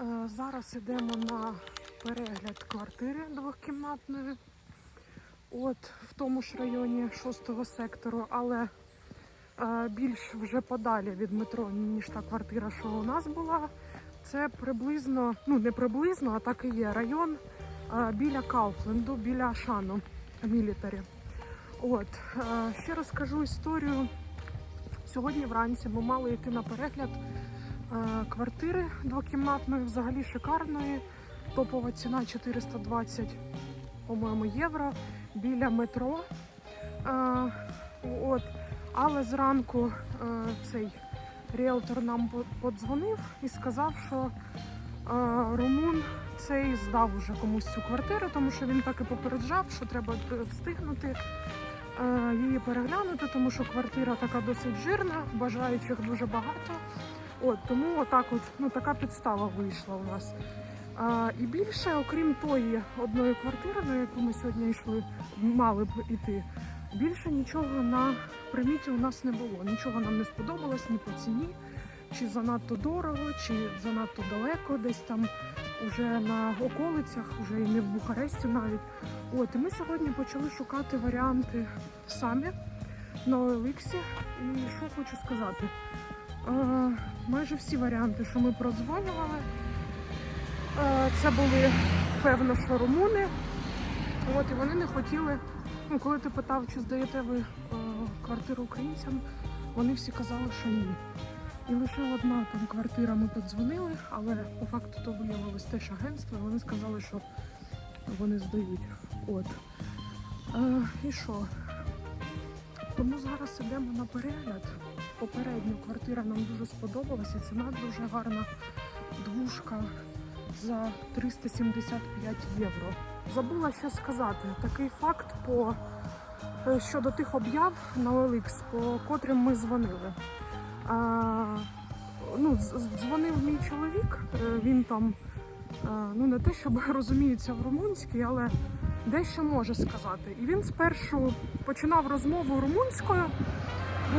Е, Зараз йдемо на перегляд квартири двохкімнатної. От в тому ж районі 6 сектору, але е, більш вже подалі від метро, ніж та квартира, що у нас була. Це приблизно, ну не приблизно, а так і є район е, біля Кауфленду, біля Ашану Мілітарі. От ще розкажу історію. Сьогодні вранці ми мали йти на перегляд квартири двокімнатної, взагалі шикарної. Топова ціна 420, по-моєму, євро біля метро. Е, от. Але зранку е, цей ріелтор нам подзвонив і сказав, що е, Румун цей здав уже комусь цю квартиру, тому що він так і попереджав, що треба е, встигнути е, її переглянути, тому що квартира така досить жирна, бажаючих дуже багато. От тому отак, от ну така підстава вийшла у нас. А, і більше, окрім тої одної квартири, на яку ми сьогодні йшли, мали б іти. Більше нічого на приміті у нас не було. Нічого нам не сподобалось ні по ціні, чи занадто дорого, чи занадто далеко, десь там уже на околицях, вже і не в Бухаресті навіть. От і ми сьогодні почали шукати варіанти самі на OLX. І що хочу сказати. Е, майже всі варіанти, що ми прозвонювали, е, це були певно, що румуни. От, і вони не хотіли. Ну, коли ти питав, чи здаєте ви е, квартиру українцям, вони всі казали, що ні. І лише одна там квартира ми подзвонили, але по факту то виявилось теж агентство, і вони сказали, що вони здають. От. Е, і що? Тому зараз йдемо на перегляд. Попередня квартира нам дуже сподобалася, ціна дуже гарна. Двушка за 375 євро. Забула ще сказати, такий факт по е, щодо тих об'яв на OLX, по котрим ми дзвонили. А, ну, дзвонив мій чоловік, е, він там е, ну не те, щоб розуміється в румунській, але дещо може сказати. І він спершу починав розмову румунською.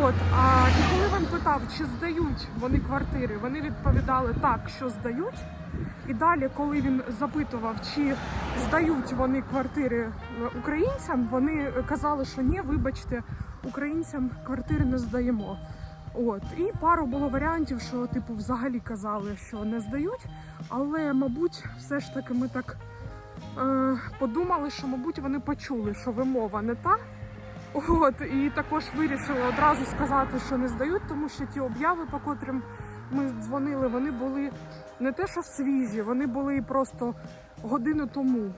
От, а і коли він питав, чи здають вони квартири, вони відповідали так, що здають. І далі, коли він запитував, чи здають вони квартири е, українцям, вони казали, що ні, вибачте, українцям квартири не здаємо. От і пару було варіантів, що типу взагалі казали, що не здають. Але, мабуть, все ж таки ми так е, подумали, що, мабуть, вони почули, що вимова не та. От, і також вирішили одразу сказати, що не здають, тому що ті обяви, по котрим ми дзвонили, вони були не те, що свіжі, вони були просто годину тому е,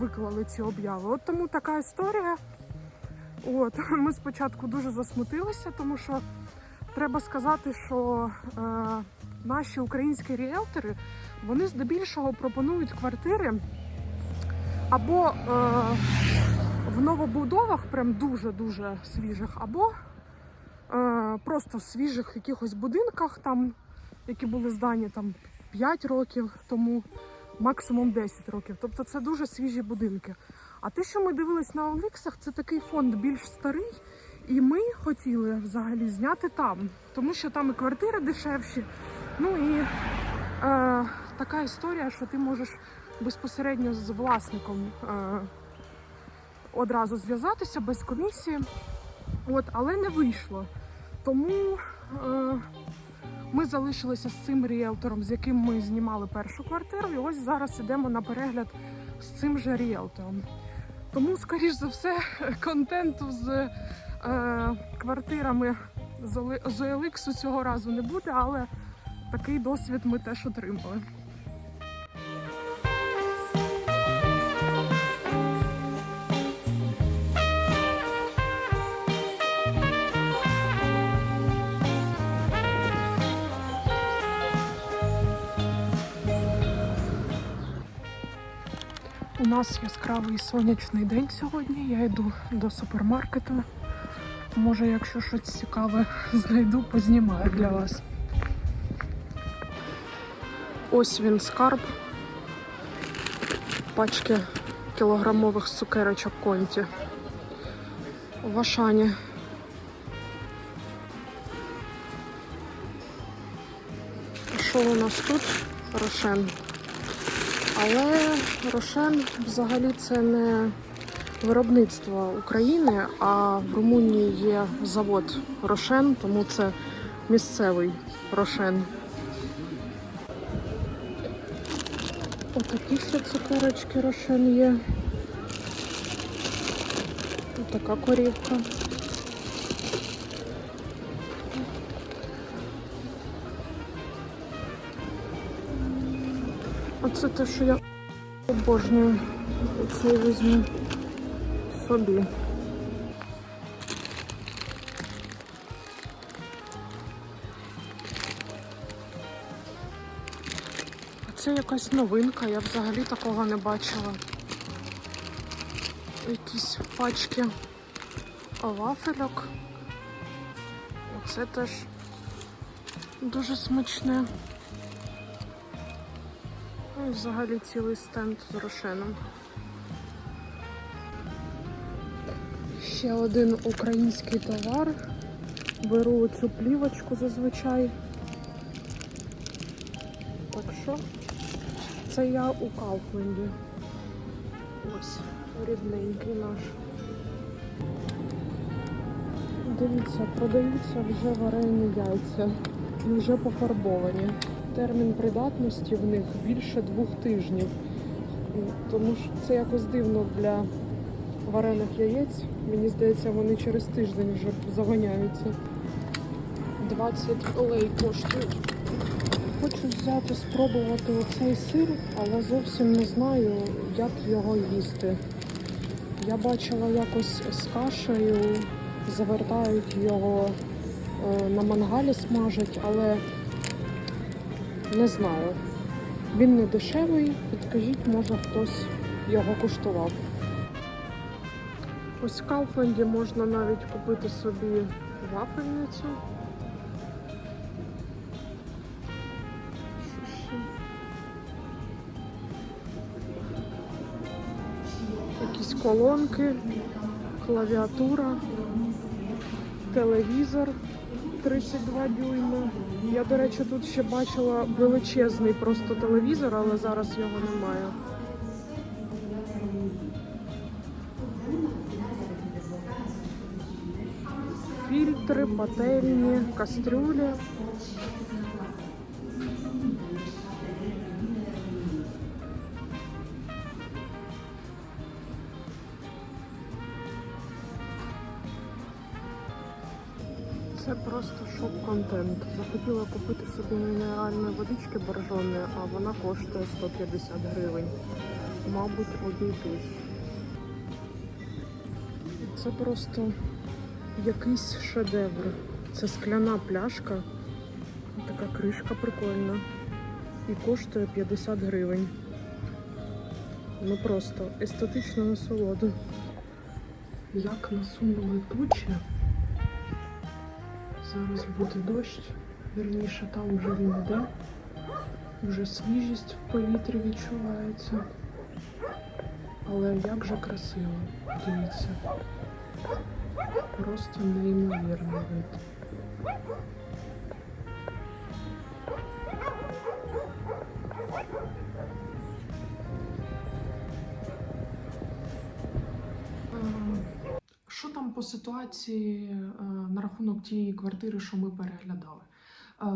виклали ці обяви. От тому така історія. От, ми спочатку дуже засмутилися, тому що треба сказати, що е, наші українські ріелтори вони здебільшого пропонують квартири або е, в новобудовах, прям дуже-дуже свіжих, або е, просто в свіжих якихось будинках, там, які були здані там 5 років тому, максимум 10 років. Тобто це дуже свіжі будинки. А те, що ми дивились на Оліксах, це такий фонд більш старий. І ми хотіли взагалі зняти там, тому що там і квартири дешевші. Ну і е, така історія, що ти можеш безпосередньо з власником е, одразу зв'язатися без комісії. От, але не вийшло. Тому е, ми залишилися з цим ріелтором, з яким ми знімали першу квартиру, і ось зараз ідемо на перегляд з цим же ріелтором. Тому, скоріш за все, контенту з е, квартирами з OLX цього разу не буде, але такий досвід ми теж отримали. Нас яскравий сонячний день сьогодні. Я йду до супермаркету. Може, якщо щось цікаве знайду, познімаю для вас. Ось він скарб. Пачки кілограмових цукерочок конті. В Ашані. Що у нас тут? Рошен. Але Рошен взагалі це не виробництво України, а в Румунії є завод Рошен, тому це місцевий Рошен. Отакі ще цукерочки Рошен є. Така корівка. Оце те, що я обожнюю. Оце я візьму собі. Це якась новинка, я взагалі такого не бачила. Якісь пачки вафельок. Оце теж дуже смачне. Ну взагалі цілий стенд з рошеном. Ще один український товар. Беру цю плівочку зазвичай. Так що це я у Кауфленді. Ось, рідненький наш. Дивіться, продаються вже варені яйця. Вже пофарбовані. Термін придатності в них більше двох тижнів. Тому що це якось дивно для варених яєць. Мені здається, вони через тиждень вже завоняються. 20 олей коштують. Хочу взяти, спробувати оцей сир, але зовсім не знаю, як його їсти. Я бачила якось з кашею, завертають його на мангалі смажать, але не знаю. Він не дешевий, підкажіть, може хтось його куштував. Ось в Кауфленді можна навіть купити собі вафельницю. Якісь колонки, клавіатура, телевізор 32 дюйми. Я, до речі, тут ще бачила величезний просто телевізор, але зараз його немає. Фільтри, пательні, кастрюлі. Це просто шок-контент. Захотіла купити собі мінеральної водички боржоної, а вона коштує 150 гривень. Мабуть, обійтись. Це просто якийсь шедевр. Це скляна пляшка. Така кришка прикольна. І коштує 50 гривень. Ну просто естетична насолода. Як насунули тучі. Зараз буде дощ. Вірніше, там вже він йде. Вже свіжість в повітрі відчувається. Але як же красиво, дивіться. Просто неймовірний вид. Що там по ситуації е, на рахунок тієї квартири, що ми переглядали? Е,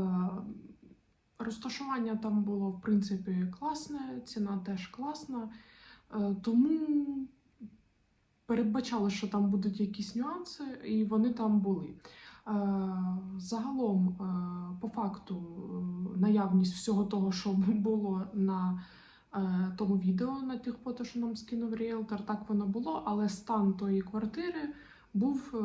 Розташування там було, в принципі, класне, ціна теж класна. Е, Тому передбачали, що там будуть якісь нюанси, і вони там були. Е, Загалом, по факту, наявність всього того, що було на тому відео, на тих фото, що нам скинув ріелтор, так воно було, але стан тої квартири був е,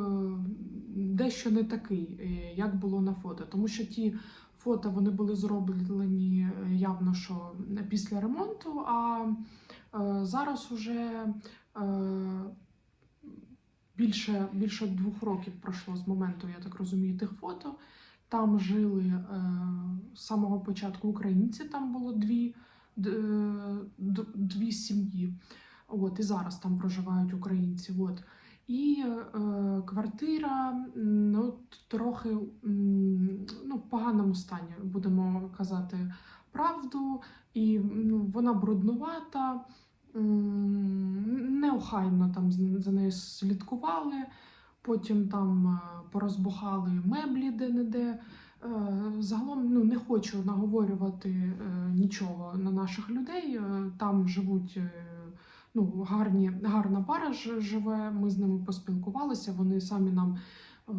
дещо не такий, е, як було на фото. Тому що ті фото вони були зроблені е, явно, що після ремонту, а зараз уже. Більше, більше двох років пройшло з моменту, я так розумію, тих фото. Там жили з самого початку українці, там було дві, дві сім'ї. От, і зараз там проживають українці. От. І е, квартира ну, трохи ну, в поганому стані, будемо казати правду, і ну, вона бруднувата, неохайно там за нею слідкували. Потім там е, порозбухали меблі де-не-де. Е, Загалом ну, не хочу наговорювати е, нічого на наших людей. Там живуть ну, гарні, гарна пара живе. Ми з ними поспілкувалися. Вони самі нам е,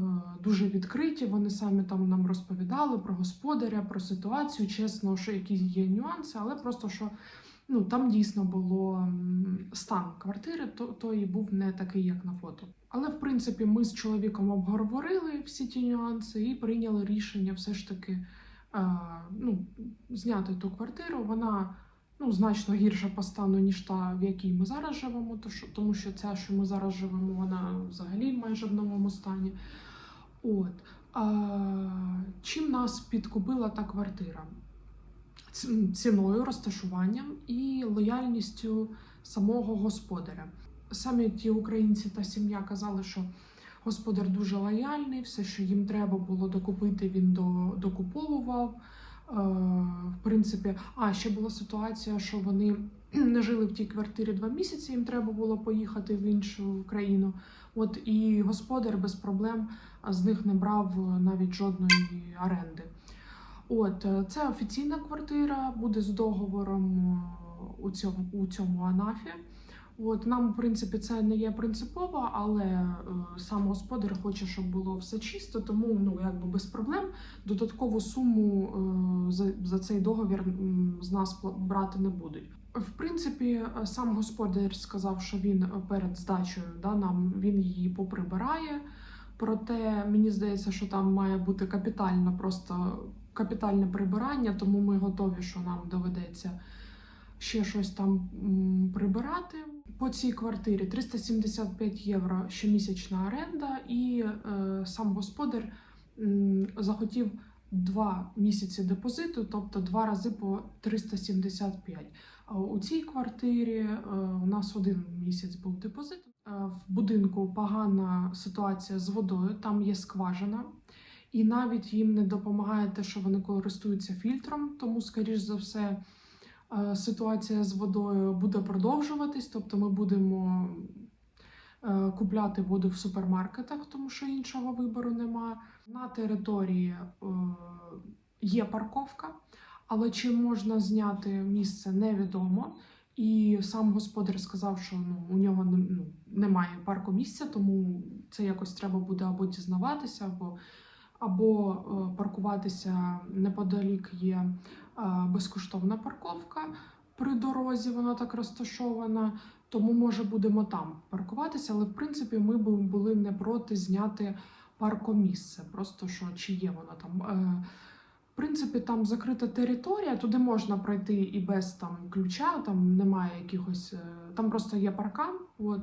дуже відкриті. Вони самі там нам розповідали про господаря, про ситуацію. Чесно, що якісь є нюанси, але просто що ну, там дійсно було стан квартири, то, то і був не такий, як на фото. Але в принципі ми з чоловіком обговорили всі ті нюанси і прийняли рішення все ж таки е, ну, зняти ту квартиру. Вона ну, значно гірша по стану, ніж та, в якій ми зараз живемо, тому що ця, що ми зараз живемо, вона взагалі майже в новому стані. От. А, чим нас підкупила та квартира? Ціною, розташуванням і лояльністю самого господаря. Самі ті українці та сім'я казали, що господар дуже лояльний, все, що їм треба було докупити, він до, докуповував. Е, в принципі, а ще була ситуація, що вони не жили в тій квартирі два місяці, їм треба було поїхати в іншу країну. От і господар без проблем з них не брав навіть жодної оренди. От е, це офіційна квартира, буде з договором е, у цьому у цьому анафі. От нам, в принципі, це не є принципово, але е, сам господар хоче, щоб було все чисто, тому ну якби без проблем. Додаткову суму е, за, за цей договір з нас брати не будуть. В принципі, е, сам господар сказав, що він перед здачею да, нам він її поприбирає. Проте мені здається, що там має бути капітально, просто капітальне прибирання, тому ми готові, що нам доведеться ще щось там прибирати. По цій квартирі 375 євро щомісячна оренда, і е, сам господар захотів два місяці депозиту, тобто два рази по 375. А у цій квартирі е, у нас один місяць був депозит. Е, В будинку погана ситуація з водою, там є скважина. І навіть їм не допомагає те, що вони користуються фільтром, тому, скоріш за все, ситуація з водою буде продовжуватись. Тобто ми будемо е, купляти воду в супермаркетах, тому що іншого вибору немає. На території е, є парковка, але чи можна зняти місце, невідомо. І сам господар сказав, що ну, у нього не- ну, немає паркомісця, тому це якось треба буде або дізнаватися, або або е, паркуватися неподалік є е, безкоштовна парковка при дорозі, вона так розташована. Тому може будемо там паркуватися, але в принципі ми б були не проти зняти паркомісце. Просто що чи є воно там. Е, В принципі, там закрита територія, туди можна пройти і без там ключа, там немає якихось. е, Там просто є паркан. От.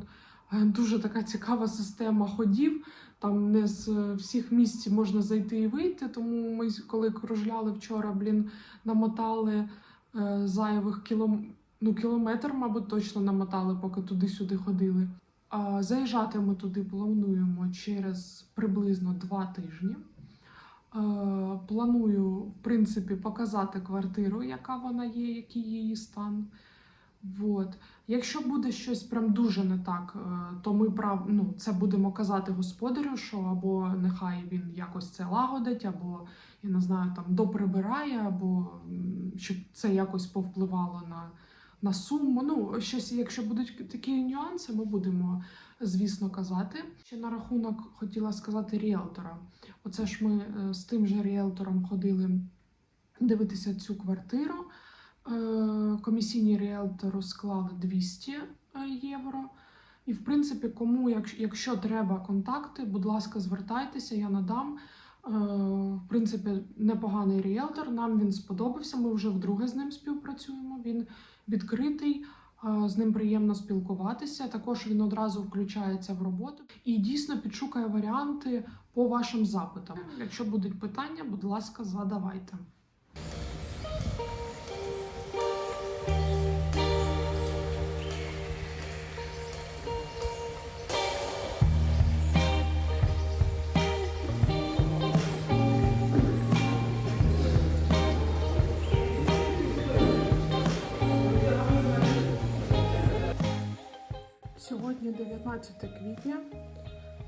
Е, Дуже така цікава система ходів. Там не з всіх місць можна зайти і вийти. Тому ми, коли кружляли вчора, блін, намотали е, зайвих кілом... ну, кілометр, мабуть, точно намотали, поки туди-сюди ходили. А заїжджати ми туди плануємо через приблизно два тижні. Е, Планую, в принципі, показати квартиру, яка вона є, який її стан. Вот. Якщо буде щось прям дуже не так, е, то ми прав... ну, це будемо казати господарю, що або нехай він якось це лагодить, або я не знаю, там доприбирає, або щоб це якось повпливало на, на суму. Ну, щось, якщо будуть такі нюанси, ми будемо, звісно, казати. Ще на рахунок хотіла сказати ріелтора. Оце ж ми е, з тим же ріелтором ходили дивитися цю квартиру. Е, Комісійні ріелтору склали 200 євро. І, в принципі, кому, якщо, треба контакти, будь ласка, звертайтеся, я надам. Е, В принципі, непоганий ріелтор. Нам він сподобався. Ми вже вдруге з ним співпрацюємо. Він відкритий, е, з ним приємно спілкуватися. Також він одразу включається в роботу і дійсно підшукає варіанти по вашим запитам. Якщо будуть питання, будь ласка, задавайте. Сьогодні 19 квітня.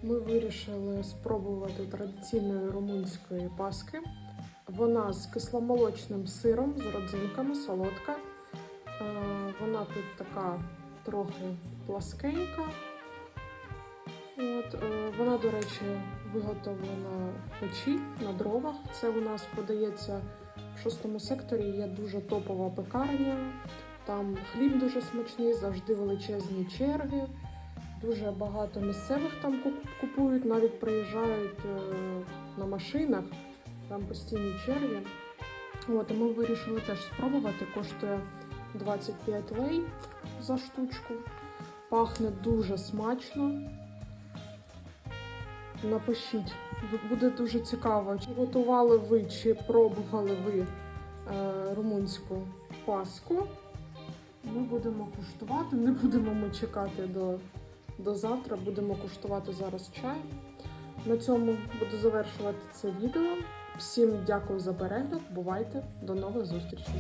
Ми вирішили спробувати традиційної румунської паски. Вона з кисломолочним сиром, з родзинками, солодка. Е, Вона тут така трохи пласкенька. От, е, вона, до речі, виготовлена в печі на дровах. Це у нас подається в шостому секторі. Є дуже топова пекарня. Там хліб дуже смачний, завжди величезні черги. Дуже багато місцевих там купують, навіть приїжджають е, на машинах, там постійні черги. От, і ми вирішили теж спробувати. Коштує 25 лей за штучку. Пахне дуже смачно. Напишіть, буде дуже цікаво, чи готували ви, чи пробували ви е, румунську паску. Ми будемо куштувати, не будемо ми чекати до, до завтра, будемо куштувати зараз чай. На цьому буду завершувати це відео. Всім дякую за перегляд. Бувайте, до нових зустрічей!